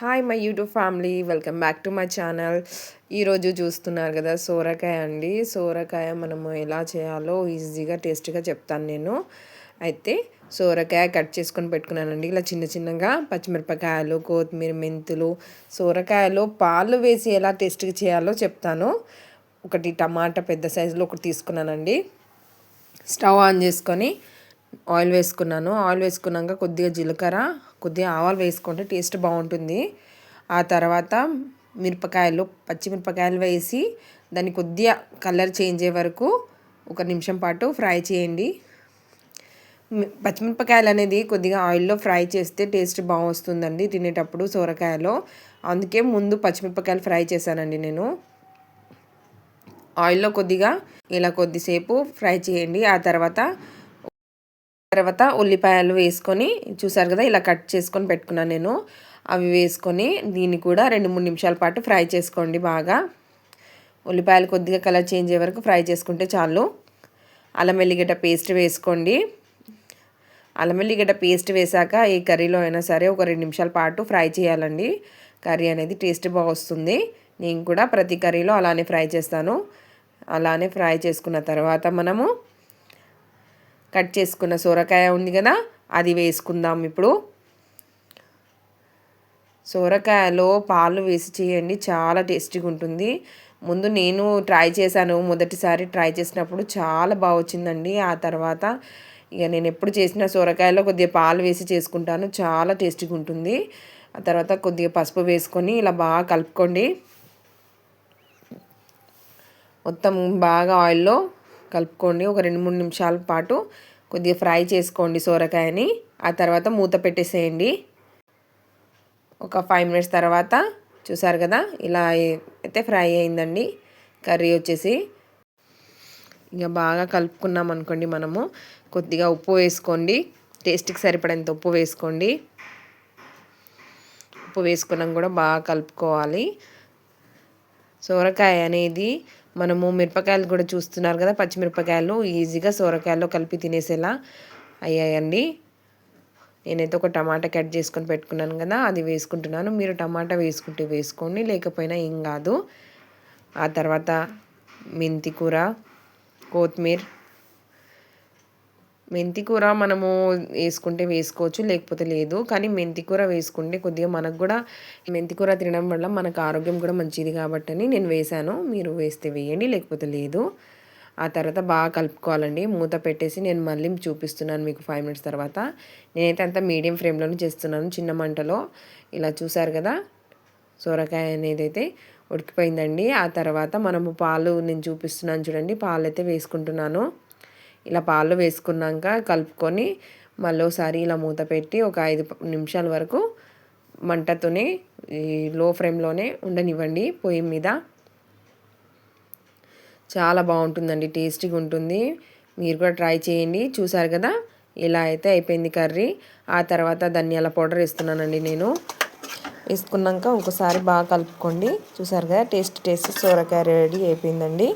Hi my YouTube family welcome back to my channel ఈరోజు చూస్తున్నారు కదా సోరకాయ అండి. సోరకాయ మనము ఎలా చేయాలో ఈజీగా టేస్ట్గా చెప్తాను నేను. అయితే సోరకాయ కట్ చేసుకొని పెట్టుకున్నానండి. ఇలా చిన్న చిన్నగా పచ్చిమిరపకాయలు కొత్తిమీర మెంతులు సోరకాయలో పాలు వేసి ఎలా టేస్ట్గా చేయాలో చెప్తాను. ఒకటి టమాటా పెద్ద సైజులో ఒకటి తీసుకున్నానండి. స్టవ్ ఆన్ చేసుకొని ఆయిల్ వేసుకున్నాను. ఆయిల్ వేసుకున్నాక కొద్దిగా జీలకర్ర కొద్దిగా ఆవాలు వేసుకుంటే టేస్ట్ బాగుంటుంది. ఆ తర్వాత మిరపకాయలు పచ్చిమిరపకాయలు వేసి దాన్ని కొద్దిగా కలర్ చేంజ్ అయ్యే వరకు ఒక నిమిషం పాటు ఫ్రై చేయండి. పచ్చిమిరపకాయలు అనేది కొద్దిగా ఆయిల్లో ఫ్రై చేస్తే టేస్ట్ బాగా వస్తుందండి తినేటప్పుడు సోరకాయలో. అందుకే ముందు పచ్చిమిరపకాయలు ఫ్రై చేశానండి నేను. ఆయిల్లో కొద్దిగా ఇలా కొద్దిసేపు ఫ్రై చేయండి. ఆ తర్వాత తర్వాత ఉల్లిపాయలు వేసుకొని చూసారు కదా ఇలా కట్ చేసుకొని పెట్టుకున్నాను నేను. అవి వేసుకొని దీన్ని కూడా రెండు మూడు నిమిషాల పాటు ఫ్రై చేసుకోండి బాగా. ఉల్లిపాయలు కొద్దిగా కలర్ చేంజ్ అయ్యే వరకు ఫ్రై చేసుకుంటే చాలు. అల్లం వెల్లిగడ్డ పేస్ట్ వేసుకోండి. అల్లం వెల్లిగడ్డ పేస్ట్ వేసాక ఈ కర్రీలో అయినా సరే ఒక రెండు నిమిషాల పాటు ఫ్రై చేయాలండి. కర్రీ అనేది టేస్ట్ బాగొస్తుంది నేను కూడా ప్రతి కర్రీలో అలానే ఫ్రై చేస్తాను. అలానే ఫ్రై చేసుకున్న తర్వాత మనము కట్ చేసుకున్న సొరకాయ ఉంది కదా అది వేసుకుందాం ఇప్పుడు. సొరకాయలో పాలు వేసి చేయండి చాలా టేస్టీగా ఉంటుంది. ముందు నేను ట్రై చేశాను మొదటిసారి ట్రై చేసినప్పుడు చాలా బాగా వచ్చిందండి. ఆ తర్వాత ఇక నేను ఎప్పుడు చేసిన సొరకాయలో కొద్దిగా పాలు వేసి చేసుకుంటాను చాలా టేస్టీగా ఉంటుంది. ఆ తర్వాత కొద్దిగా పసుపు వేసుకొని ఇలా బాగా కలుపుకోండి. మొత్తం బాగా ఆయిల్లో కలుపుకోండి. ఒక రెండు మూడు నిమిషాల పాటు కొద్దిగా ఫ్రై చేసుకోండి సోరకాయని. ఆ తర్వాత మూత పెట్టేసేయండి. ఒక ఫైవ్ మినిట్స్ తర్వాత చూసారు కదా ఇలా అయితే ఫ్రై అయిందండి. కర్రీ వచ్చేసి ఇక బాగా కలుపుకున్నాం అనుకోండి మనము. కొద్దిగా ఉప్పు వేసుకోండి. టేస్ట్కి సరిపడేంత ఉప్పు వేసుకోండి. ఉప్పు వేసుకున్నాం కూడా బాగా కలుపుకోవాలి. సోరకాయ అనేది మనము మిరపకాయలు కూడా చూస్తున్నారు కదా పచ్చిమిరపకాయలు ఈజీగా సోరకాయల్లో కలిపి తినేసేలా అయ్యాయండి. నేనైతే ఒక టమాటా కట్ చేసుకొని పెట్టుకున్నాను కదా అది వేసుకుంటున్నాను. మీరు టమాటా వేసుకుంటే వేసుకోండి లేకపోయినా ఏం కాదు. ఆ తర్వాత మెంతి కూర కొత్తిమీర మెంతి కూర మనము వేసుకుంటే వేసుకోవచ్చు లేకపోతే లేదు. కానీ మెంతి కూర వేసుకుంటే కొద్దిగా మనకు కూడా మెంతి కూర తినడం వల్ల మనకు ఆరోగ్యం కూడా మంచిది కాబట్టి నేను వేశాను. మీరు వేస్తే వేయండి లేకపోతే లేదు. ఆ తర్వాత బాగా కలుపుకోవాలండి. మూత పెట్టేసి నేను మళ్ళీ చూపిస్తున్నాను మీకు ఫైవ్ మినిట్స్ తర్వాత. నేనైతే అంతా మీడియం ఫ్లేమ్లోనే చేస్తున్నాను చిన్న మంటలో. ఇలా చూసారు కదా? సొరకాయ అనేది అయితే ఉడికిపోయిందండి. ఆ తర్వాత మనము పాలు నేను చూపిస్తున్నాను చూడండి పాలు అయితే వేసుకుంటున్నాను. ఇలా పాలు వేసుకున్నాక కలుపుకొని మళ్ళీ ఒకసారి ఇలా మూత పెట్టి ఒక ఐదు నిమిషాల వరకు మంటతోనే ఈ లో ఫ్లేమ్లోనే ఉండనివ్వండి పొయ్యి మీద. చాలా బాగుంటుందండి టేస్టీగా ఉంటుంది. మీరు కూడా ట్రై చేయండి. చూసారు కదా ఇలా అయితే అయిపోయింది కర్రీ. ఆ తర్వాత ధనియాల పౌడర్ వేస్తున్నానండి నేను. వేసుకున్నాక ఒకసారి బాగా కలుపుకోండి. చూసారు కదా టేస్ట్ టేస్ట్ సోరకాయ రెడీ అయిపోయిందండి.